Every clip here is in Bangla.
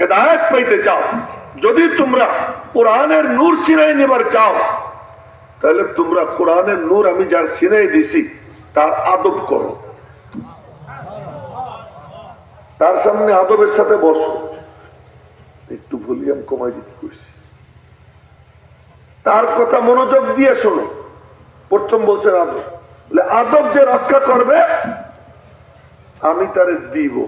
হেদায়ত পাইতে চাও, যদি তোমরা কোরআনের নূর সিনাই নেবার চাও, তাহলে তোমরা কোরআনের নূর আমি যার সিনাই দিছি, তার আদব করো। তার সামনে আদবের সাথে বসো। একটু ভলিউম কমাই দিতে কইছি। তার কথা মনোযোগ দিয়ে শোনো। প্রথম বলছেন আদব। আদব যে রক্ষা করবে, আমি তারে দিব।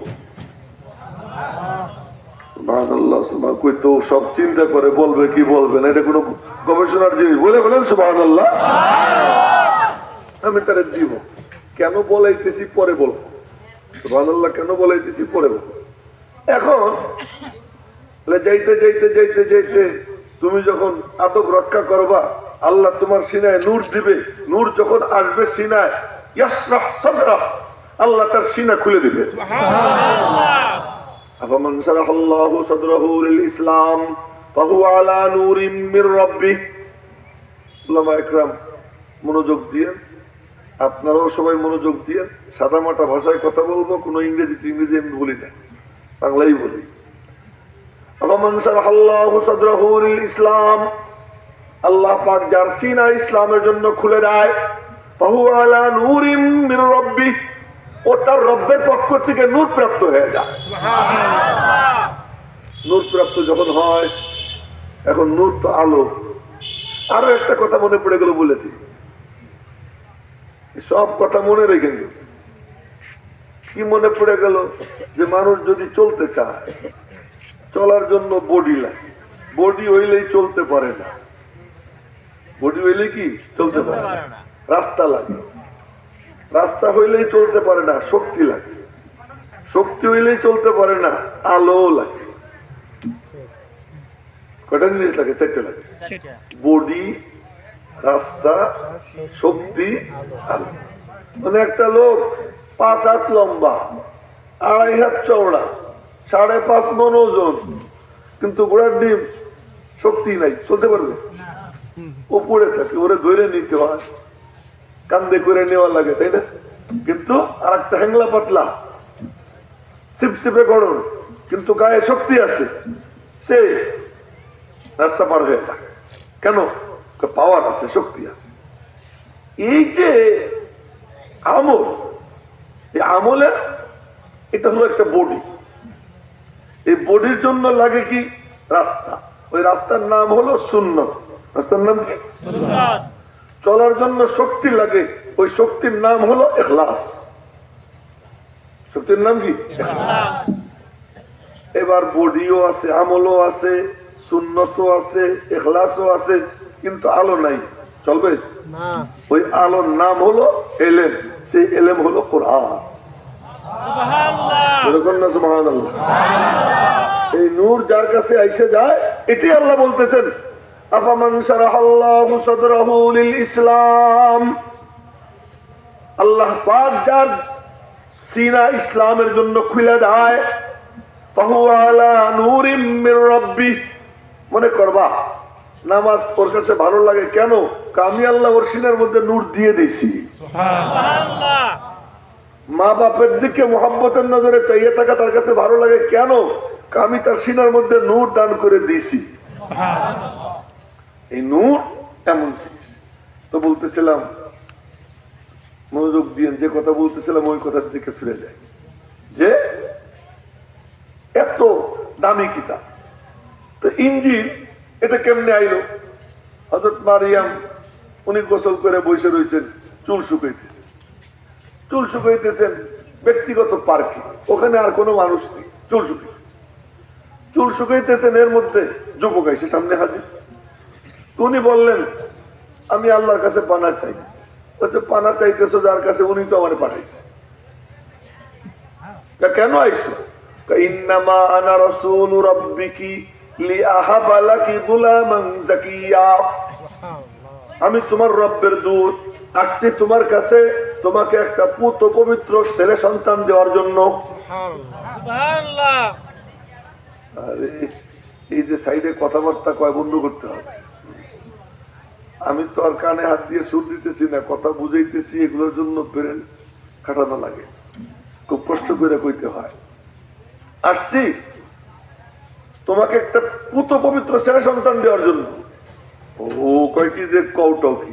তুমি যখন আদব রক্ষা করবা, আল্লাহ তোমার সিনায় নূর দিবে। নূর যখন আসবে সিনায় আল্লাহ তার সিনা খুলে দিবে। أفمن شرح الله صدره للإسلام فهو على نور من ربه উলামা একরাম মনোযোগ দিয়ে আপনারাও সবাই মনোযোগ দিয়ে সাদা মাটা ভাষায় কথা বলবো কোনো ইংরেজি ইংরেজি আমি বলি না বাংলাই বলি আফামান শারাহাল্লাহু সাদরাহু লিল ইসলাম আল্লাহ পাক যার সিনা ইসলামের জন্য খুলে দেয় ফাহু আলা নূরিম মির রাব্বিহ ও তার রব্বের পক্ষ থেকে নূর প্রাপ্ত হয়ে যায়। নূর প্রাপ্ত যখন হয় এখন নূর তো আলো। আরও একটা কথা মনে পড়ে গেল বলেছি। সব কথা মনে রেখে কি মনে পড়ে গেল? যে মানুষ যদি চলতে চায় চলার জন্য বডি লাগে। বডি হইলেই চলতে পারে না। বডি হইলে কি? চলতে পারে না। রাস্তা লাগে। রাস্তা হইলেই চলতে পারে না শক্তি লাগে। শক্তি হইলেই চলতে পারে না আলো লাগে। কটা জিনিস লাগে? চারটে লাগে। বডি রাস্তা শক্তি আলো। মানে একটা লোক পাঁচ হাত লম্বা আড়াই হাত চওড়া সাড়ে পাঁচ মন ওজন কিন্তু ঘোড়ার ডিম শক্তি নাই চলতে পারবে? ও পড়ে থাকে ওরে ধরে নিতে হয়। কান্দে করে নেওয়া লাগে, তাই না? কিন্তু আর একটা হ্যাংলা পাতলা সিপসিপে গরম কিন্তু গায়ে শক্তি আছে, সে রাস্তা পার হয়ে থাকে কেন? পাওয়ার আছে, শক্তি আছে। এই যে আমল, এই আমলের এটা হলো একটা বডি এই বডির জন্য লাগে কি? রাস্তা। ওই রাস্তার নাম হলো শূন্য রাস্তার নাম কি? চলার জন্য শক্তি লাগে ওই শক্তির নাম হলো এখলাস। শক্তির নাম কি? এবার বডিও আছে আমলও আছে সুন্নতও আছে এখলাসও আছে কিন্তু আলো নাই। চলবে? ওই আলোর নাম হলো এলেম সেই এলেম হলো কোরআন। এই নূর যার কাছে আইসে যায় এটি আল্লাহ বলতেছেন আফামান শারাহাল্লাহু সাদরাহু লিল ইসলাম আল্লাহ পাক যার সিনা ইসলামের জন্য খুলে দেয় মনে করবা নামাজ ওর কাছে ভালো লাগে কেন? আমি আল্লাহ ওর সিনার মধ্যে নূর দিয়ে দিছি মা বাপের দিকে মোহাম্মতের নজরে চাইয়ে থাকা তার কাছে ভালো লাগে কেন? আমি তার সিনার মধ্যে নূর দান করে দিছি এই নূর এমন জিনিস। তো বলতেছিলাম, মনোযোগ দিয়ে যে কথা বলতেছিলাম, ওই কথার দিকে ফিরে যায় যে এত দামি কিতাব। তো ইঞ্জিন এটা কেমনে আইলো? হজরত মারিয়াম, উনি গোসল করে বসে রয়েছেন চুল শুকাইতেছেন চুল শুকাইতেছেন ব্যক্তিগত পার্কে, ওখানে আর কোনো মানুষ নেই, চুল শুকাইতেছে। চুল শুকাইতেছেন এর মধ্যে যুবক এসে সামনে হাজির। উনি বললেন আমি আল্লাহর কাছে পানা চাই। বলছে পানা চাইতেছো যার কাছে? উনি তো আমার পাঠাইছে। কেন আইসো? ইন্নামা আনা রাসূলু রাব্বিকি আমি তোমার রব্বের দূত আসছি তোমার কাছে তোমাকে একটা পুত পবিত্র ছেলে সন্তান দেওয়ার জন্য। আরে এই যে সাইডে কথাবার্তা কয় বন্ধ করতে হবে। আমি তো আর কানে হাত দিয়ে সুর দিতেছি না, কথা বুঝাইতেছি, এগুলোর জন্য ব্রেন খাটানো লাগে। খুব কষ্ট করে কইতে হয়। আসছি। তোমাকে একটা পুত পবিত্র ছেলে সন্তান দেওয়ার জন্য। ও কয়টি যে কৌটাও কি